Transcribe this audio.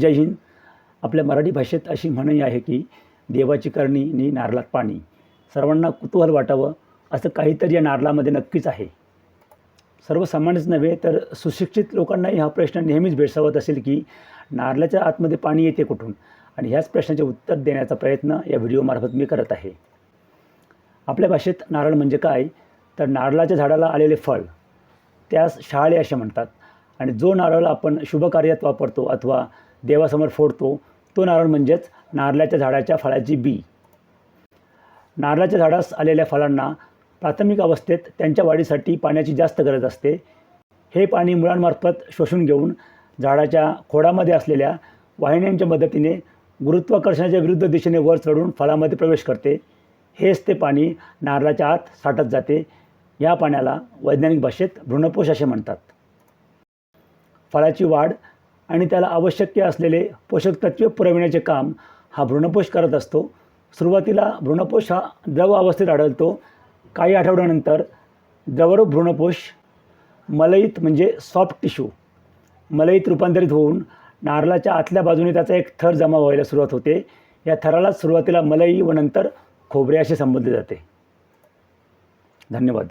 जय हिंद. आपल्या मराठी भाषेत अशी म्हणही आहे की देवाची करणी नी नारळात पाणी. सर्वांना कुतूहल वाटावं असं काहीतरी या नारळामध्ये नक्कीच आहे. सर्वसामान्यच नव्हे तर सुशिक्षित लोकांनाही हा प्रश्न नेहमीच भेडसावत असेल की नारळाच्या आतमध्ये पाणी येते कुठून? आणि ह्याच प्रश्नाचे उत्तर देण्याचा प्रयत्न या व्हिडिओमार्फत मी करत आहे. आपल्या भाषेत नारळ म्हणजे काय? तर नारळाच्या झाडाला आलेले फळ. त्यास शहाळे असे म्हणतात. आणि जो नारळ आपण शुभ कार्यात वापरतो अथवा देवासमोर फोडतो तो नारळ म्हणजेच नारळाच्या झाडाच्या फळाची बी. नारळाच्या झाडास आलेल्या फळांना प्राथमिक अवस्थेत त्यांच्या वाढीसाठी पाण्याची जास्त गरज असते. हे पाणी मुळांमार्फत शोषून घेऊन झाडाच्या खोडामध्ये असलेल्या वाहिन्यांच्या मदतीने गुरुत्वाकर्षणाच्या विरुद्ध दिशेने वर चढून फळामध्ये प्रवेश करते. हेच ते पाणी नारळाच्या आत साठत जाते. या पाण्याला वैज्ञानिक भाषेत भ्रूणपोष असे म्हणतात. फळाची वाढ आणि त्याला आवश्यक असलेले पोषक तत्वे पुरविण्याचे काम हा भ्रूणपोष करत असतो. सुरुवातीला भ्रूणपोष हा द्रव अवस्थेत आढळतो. काही आठवड्यानंतर द्रवरूप भ्रूणपोष मलईत म्हणजे सॉफ्ट टिश्यू मलईत रूपांतरित होऊन नारळाच्या आतल्या बाजूने त्याचा एक थर जमा व्हायला सुरुवात होते. या थरालाच सुरुवातीला मलई व नंतर खोबरे असे संबोधले जाते. धन्यवाद.